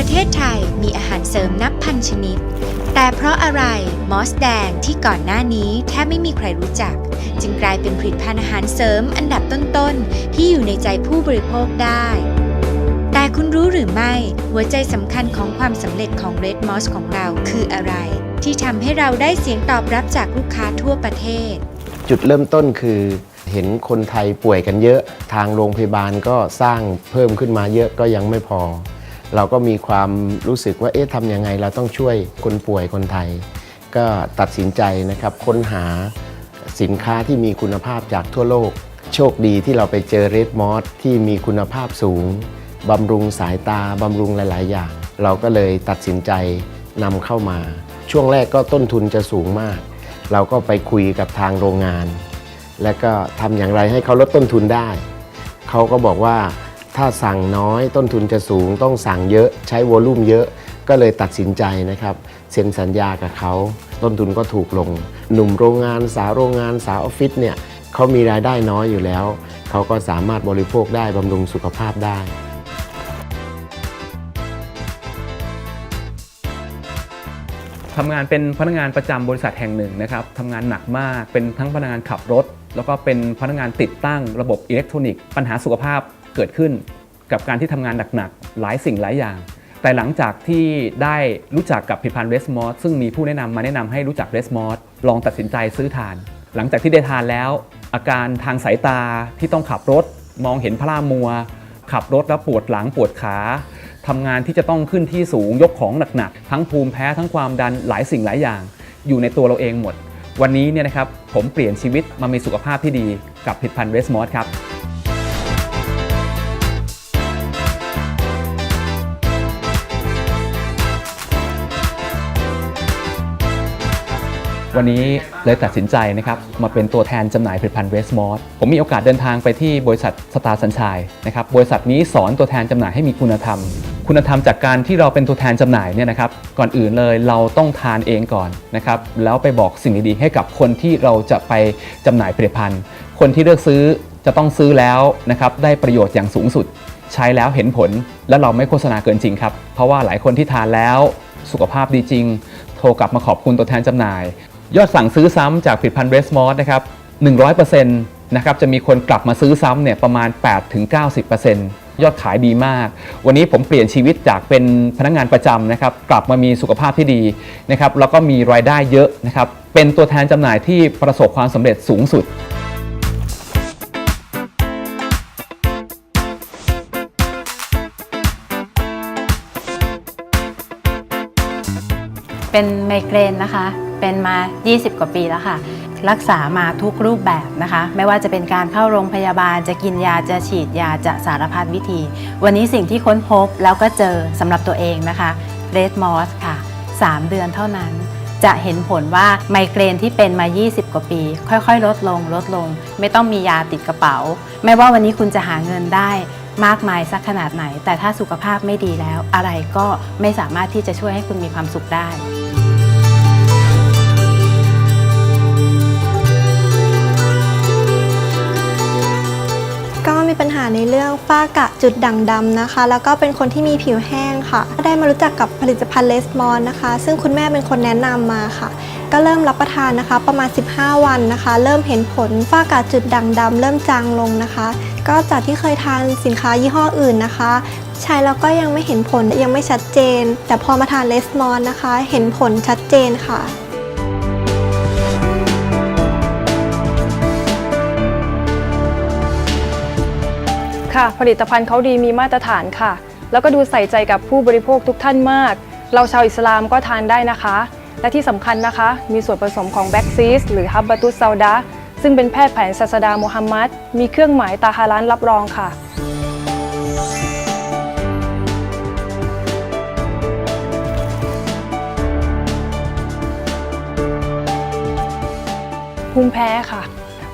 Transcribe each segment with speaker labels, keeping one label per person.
Speaker 1: ประเทศไทยมีอาหารเสริมนับพันชนิด แต่เพราะอะไรมอสแดงที่ก่อนหน้านี้แทบไม่มีใครรู้จัก จึงกลายเป็นผลิตภัณฑ์อาหารเสริมอันดับต้นๆ ที่อยู่ในใจผู้บริโภคได้ แต่คุณรู้หรือไม่หัวใจสำคัญของความสำเร็จของ Red Moss ของเราคืออะไร ที่ทำให้เราได้เสียงตอบรับจากลูกค้าทั่วประเทศ
Speaker 2: จุดเริ่มต้นคือเห็นคนไทยป่วยกันเยอะ ทางโรงพยาบาลก็สร้างเพิ่มขึ้นมาเยอะก็ยังไม่พอ เราก็มีความรู้สึกว่าเอ๊ะทำยังไงเราต้องช่วยคนป่วยคนไทย ก็ตัดสินใจนะครับค้นหาสินค้าที่มีคุณภาพจากทั่วโลก โชคดีที่เราไปเจอเรดมอสที่มีคุณภาพสูงบำรุงสายตาบำรุงหลาย ๆ อย่าง เราก็เลยตัดสินใจนำเข้ามา ช่วงแรกก็ต้นทุนจะสูงมาก เราก็ไปคุยกับทางโรงงาน แล้วก็ทำอย่างไรให้เขาลดต้นทุนได้ เขาก็บอกว่า ถ้าสั่งน้อยต้นทุนจะสูง ต้องสั่งเยอะใช้วอลุ่มเยอะก็เลยตัดสินใจนะครับเซ็นสัญญากับเขา ต้นทุนก็ถูกลง หนุ่มโรงงานสาวโรงงานสาวออฟฟิศเนี่ยเขามีรายได้น้อยอยู่แล้ว เขาก็สามารถบริโภคได้บำรุงสุขภาพได้
Speaker 3: ทำงานเป็นพนักงานประจำบริษัทแห่งหนึ่งนะครับทำงานหนักมากเป็นทั้งพนักงานขับรถ แล้วก็เป็นพนักงานติดตั้งระบบอิเล็กทรอนิกส์ปัญหาสุขภาพ เกิดขึ้นกับการที่ทำงานหนักๆ หลายสิ่งหลายอย่าง แต่หลังจากที่ได้รู้จักกับผลิตภัณฑ์เรสมอสซึ่งมีผู้แนะนำมาแนะนำให้รู้จักเรสมอสลองตัดสินใจซื้อทาน หลังจากที่ได้ทานแล้ว อาการทางสายตาที่ต้องขับรถ มองเห็นพร่ามัว ขับรถแล้วปวดหลังปวดขาทำงานที่จะต้องขึ้นที่สูงยกของหนักๆ ทั้งภูมิแพ้ทั้งความดันหลายสิ่งหลายอย่าง อยู่ในตัวเราเองหมด วันนี้เนี่ยนะครับผมเปลี่ยนชีวิตมามีสุขภาพที่ดีกับผลิตภัณฑ์เรสมอสครับ วันนี้เลยตัดสินใจนะครับมาเป็นตัวแทนจำหน่ายผลิตภัณฑ์เวสมอสผมมีโอกาสเดินทางไปที่บริษัทสตาร์สัญชัยนะครับบริษัทนี้สอนตัวแทนจำหน่ายให้มีคุณธรรม คุณธรรมจากการที่เราเป็นตัวแทนจำหน่ายเนี่ยนะครับก่อนอื่นเลยเราต้องทานเองก่อนนะครับแล้วไปบอกสิ่งดีๆให้กับคนที่เราจะไปจำหน่ายผลิตภัณฑ์ คนที่เลือกซื้อจะต้องซื้อแล้วนะครับได้ประโยชน์อย่างสูงสุด ใช้แล้วเห็นผลและเราไม่โฆษณาเกินจริงครับเพราะว่าหลายคนที่ทานแล้วสุขภาพดีจริง โทรกลับมาขอบคุณตัวแทนจำหน่าย ยอดสั่งซื้อซ้ำจากผลิตภัณฑ์เรสมอสนะครับ100%นะครับจะมีคนกลับมาซื้อซ้ำเนี่ยประมาณ 8-90%ยอดขายดีมาก วันนี้ผมเปลี่ยนชีวิตจากเป็นพนักงานประจำนะครับกลับมามีสุขภาพที่ดีนะครับแล้วก็มีรายได้เยอะนะครับเป็นตัวแทนจำหน่ายที่ประสบความสำเร็จสูงสุด
Speaker 4: เป็นไมเกรนนะคะ เป็นมา 20 กว่าปีแล้วค่ะ รักษามาทุกรูปแบบนะคะ ไม่ว่าจะเป็นการเข้าโรงพยาบาล จะกินยาจะฉีดยาจะสารพัดวิธี วันนี้สิ่งที่ค้นพบแล้วก็เจอสำหรับตัวเองนะคะเรดมอสค่ะ 3 เดือนเท่านั้น จะเห็นผลว่าไมเกรนที่เป็นมา 20 กว่าปี ค่อยๆ ลดลงลดลง ไม่ต้องมียาติดกระเป๋า ไม่ว่าวันนี้คุณจะหาเงินได้มากมายสักขนาดไหน แต่ถ้าสุขภาพไม่ดีแล้ว อะไรก็ไม่สามารถที่จะช่วยให้คุณมีความสุขได้
Speaker 5: มีปัญหาในเรื่องฝ้ากระจุดด่างดำนะคะ แล้วก็เป็นคนที่มีผิวแห้งค่ะ ได้มารู้จักกับผลิตภัณฑ์เลสมอนนะคะ ซึ่งคุณแม่เป็นคนแนะนำมาค่ะ ก็เริ่มรับประทานนะคะ ประมาณ 15 วันนะคะ เริ่มเห็นผลฝ้ากระจุดด่างดำเริ่มจางลงนะคะ ก็จากที่เคยทานสินค้ายี่ห้ออื่นนะคะใช้แล้วก็ยังไม่เห็นผลยังไม่ชัดเจน แต่พอมาทานเลสมอนนะคะ เห็นผลชัดเจนค่ะ
Speaker 6: ค่ะ ผลิตภัณฑ์เขาดีมีมาตรฐานค่ะ แล้วก็ดูใส่ใจกับผู้บริโภคทุกท่านมาก เราชาวอิสลามก็ทานได้นะคะ และที่สำคัญนะคะ มีส่วนผสมของแบ็กซีสหรือฮับบาตุสซาดาซึ่งเป็นแพทย์แผนศาสดาโมฮัมมัดมีเครื่องหมายตาฮารันรับรองค่ะภูมิแพ้ค่ะ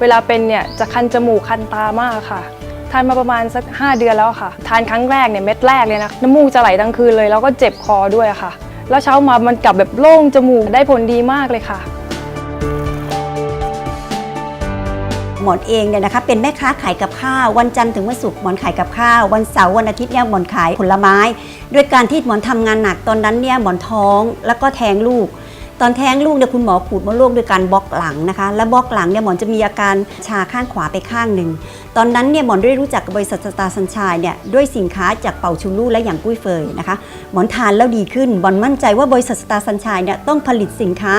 Speaker 6: เวลาเป็นเนี่ยจะคันจมูกคันตามากค่ะ ทานมาประมาณสัก 5 เดือนแล้วค่ะ ทานครั้งแรกเนี่ยเม็ดแรกเลยนะน้ำมูกจะไหลทั้งคืนเลยแล้วก็เจ็บคอด้วยค่ะ แล้วเช้ามามันกลับแบบโล่งจมูกได้ผลดีมากเลยค่ะ
Speaker 7: หมอนเองเนี่ยนะคะเป็นแม่ค้าขายกับข้าววันจันทร์ถึงวันศุกร์หมอนขายกับข้าววันเสาร์วันอาทิตย์เนี่ยหมอนขายผลไม้ ด้วยการที่หมอนทำงานหนักตอนนั้นเนี่ยหมอนท้องแล้วก็แทงลูก ตอนแท้งลูกเนี่ยคุณหมอขูดมดลูกด้วยการบล็อกหลังนะคะ และบล็อกหลังเนี่ยหมอนจะมีอาการชาข้างขวาไปข้างหนึ่ง ตอนนั้นเนี่ยหมอนได้รู้จักกับบริษัทสตาร์สัญชัยเนี่ยด้วยสินค้าจากเป่าชูลู่และอย่างกุ้ยเฟยนะคะ หมอนทานแล้วดีขึ้นหมอนมั่นใจว่าบริษัทสตาร์สัญชัยเนี่ยต้องผลิตสินค้า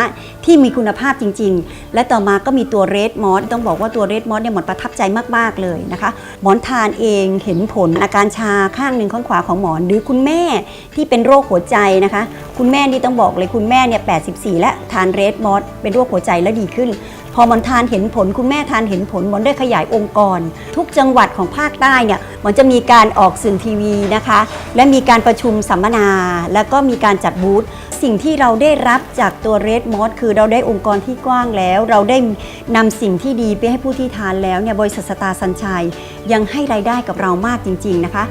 Speaker 7: ที่มีคุณภาพจริง ๆ และต่อมาก็มีตัวเรดมอสต้องบอกว่าตัวเรดมอสเนี่ยหมอนประทับใจมากๆเลยนะคะ หมอนทานเองเห็นผลอาการชาข้างหนึ่งข้างขวาของหมอน หรือคุณแม่ที่เป็นโรคหัวใจนะคะ คุณแม่นี่ต้องบอกเลยคุณแม่เนี่ย84 และทานเรดมอสเป็นโรคหัวใจแล้วดีขึ้น พอหมอนทานเห็นผล คุณแม่ทานเห็นผลหมอนได้ขยายองค์กร ทุกจังหวัดของภาคใต้เนี่ยหมอนจะมีการออกสื่อทีวีนะคะ และมีการประชุมสัมมนา แล้วก็มีการจัดบูธสิ่งที่เราได้รับจากตัวเรดมอสคือเราได้องค์กรที่กว้างแล้ว เราได้นำสิ่งที่ดีไปให้ผู้ที่ทานแล้วเนี่ยบริษัทสตาร์สัญชัยยังให้รายได้กับเรามากจริง ๆ นะคะ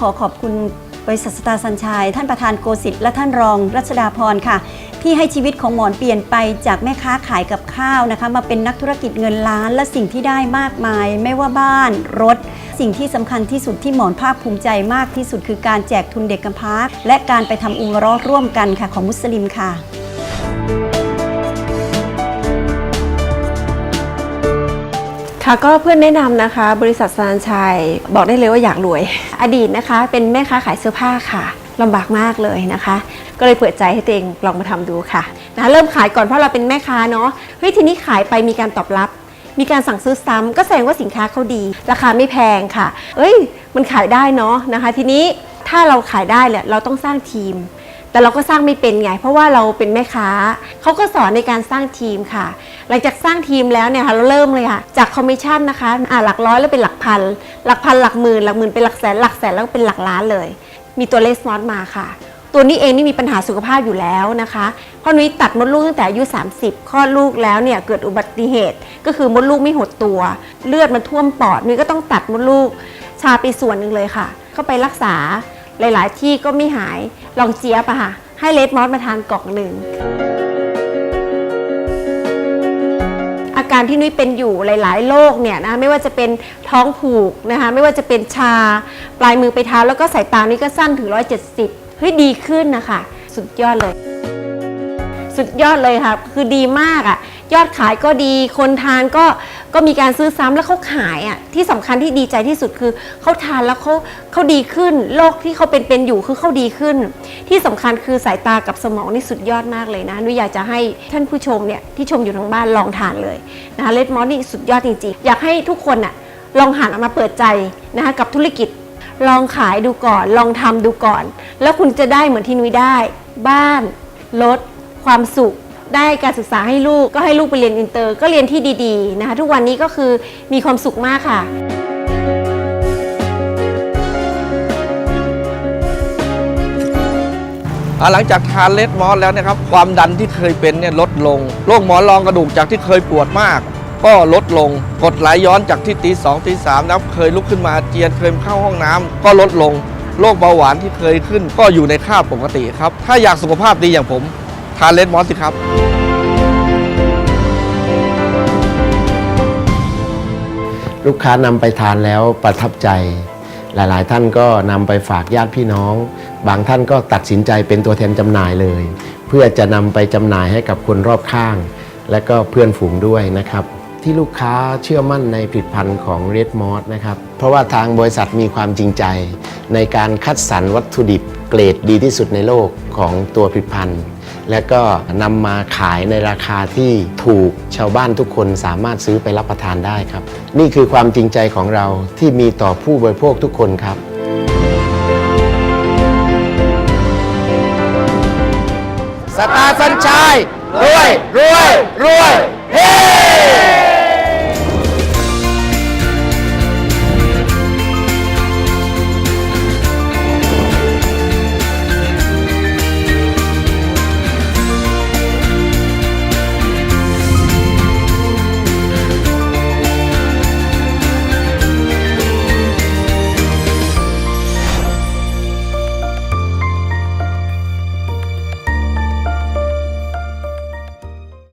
Speaker 7: ขอขอบคุณบริษัทสตาร์สัญชัย ท่านประธานโกสิทธิ์และท่านรองรัชดาพรค่ะ ที่ให้ชีวิตของหมอนเปลี่ยนไปจากแม่ค้าขายกับข้าวนะคะ มาเป็นนักธุรกิจเงินล้านและสิ่งที่ได้มากมาย ไม่ว่าบ้าน รถ สิ่งที่สำคัญที่สุดที่หมอนภาคภูมิใจมากที่สุดคือการแจกทุนเด็กกำพร้าและการไปทำอุงเรอร่วมกันค่ะของมุสลิมค่ะ
Speaker 8: ค่ะก็เพื่อนแนะนำนะคะ บริษัทสานชัยบอกได้เลยว่าอยากรวย อดีตนะคะ เป็นแม่ค้าขายเสื้อผ้าค่ะลำบากมากเลยนะคะ ก็เลยเปิดใจให้ตัวเองลองมาทำดูค่ะนะเริ่มขายก่อนเพราะเราเป็นแม่ค้าเนาะเฮ้ยทีนี้ขายไปมีการตอบรับ มีการสั่งซื้อซ้ำก็แสดงว่าสินค้าเขาดี ราคาไม่แพงค่ะ เอ้ย มันขายได้เนาะนะคะ ทีนี้ถ้าเราขายได้เนี่ยเราต้องสร้างทีม แต่เราก็สร้างไม่เป็นไง เพราะว่าเราเป็นแม่ค้าเขาก็สอนในการสร้างทีมค่ะ หลังจากสร้างทีมแล้วเนี่ยค่ะเราเริ่มเลยค่ะจากคอมมิชชั่นนะคะอ่าหลักร้อยแล้วเป็นหลักพัน หลักพันหลักหมื่นหลักหมื่นเป็นหลักแสนหลักแสนแล้วก็เป็นหลักล้านเลย มีตัวเลสมอสมาค่ะ ตัวนี้เองนี่มีปัญหาสุขภาพอยู่แล้วนะคะเพราะนุ้ยตัดมดลูกตั้งแต่อายุ 30คลอดลูกแล้วเนี่ยเกิดอุบัติเหตุ ก็คือมดลูกไม่หดตัว เลือดมันท่วมปอดนุ้ยก็ต้องตัดมดลูกชาไปส่วนหนึ่งเลยค่ะ เข้าไปรักษา หลาย ๆ ที่ก็ไม่หายลองเจี๊ยบอะค่ะให้เลดมอสมาทานกล่องหนึ่งอาการที่นุ้ยเป็นอยู่หลาย ๆ โรคเนี่ยนะไม่ว่าจะเป็นท้องผูกนะคะไม่ว่าจะเป็นชา ปลายมือไปเท้าแล้วก็สายตานี่ก็สั้นถึง 170เฮ้ยดีขึ้นนะคะ สุดยอดเลย สุดยอดเลยค่ะ คือดีมากอะ่ะ ยอดขายก็ดี คนทานก็ก็มีการซื้อซ้ำแล้วเขาขายอะที่สำคัญที่ดีใจที่สุดคือเขาทานแล้วเขาเขาดีขึ้นโรคที่เขาเป็นเป็นอยู่คือเขาดีขึ้น ที่สำคัญคือสายตากับสมองนี่สุดยอดมากเลยนะนุ้ยอยากจะให้ท่านผู้ชมเนี่ยที่ชมอยู่ทางบ้านลองทานเลยนะคะเลดมอสนี่สุดยอดจริงๆ อยากให้ทุกคนอะลองหันออกมาเปิดใจนะคะกับธุรกิจ ลองขายดูก่อน ลองทำดูก่อน แล้วคุณจะได้เหมือนที่นุ้ยได้ บ้าน รถ ความสุข ได้การศึกษาให้ลูกก็ให้ลูกไปเรียนอินเตอร์ ก็เรียนที่ดีๆนะคะทุกวันนี้ก็คือมีความสุขมากค่ะ
Speaker 9: หลังจากทานเลดมอสแล้วนะครับความดันที่เคยเป็นเนี่ยลดลงโรคหมอนรองกระดูกจากที่เคยปวดมาก ก็ลดลงกดไหลย้อนจากที่ตีสองตีสามนะครับเคยลุกขึ้นมาอาเจียนเคยเข้าห้องน้ำก็ลดลงโรคเบาหวานที่เคยขึ้น ก็อยู่ในค่าปกติครับ ถ้าอยากสุขภาพดีอย่างผม ทานเลดมอสสิครับ
Speaker 2: ลูกค้านำไปทานแล้วประทับใจ หลายๆ ท่านก็นำไปฝากญาติพี่น้อง บางท่านก็ตัดสินใจเป็นตัวแทนจำหน่ายเลย เพื่อจะนำไปจำหน่ายให้กับคนรอบข้าง และก็เพื่อนฝูงด้วยนะครับที่ลูกค้าเชื่อมั่นในผลิตภัณฑ์ของ Red m o s นะครับ เพราะว่าทางบริษัทมีความจริงใจ ในการคัดสรรวัตถุดิบเกรดดีที่สุดในโลกของตัวผลิตภัณฑ์ และก็นำมาขายในราคาที่ถูกชาวบ้านทุกคนสามารถซื้อไปรับประทานได้ครับ นี่คือความจริงใจของเราที่มีต่อผู้บริโภคทุกคนครับสตาร์สัญชัยรวยรวยรวยเฮ้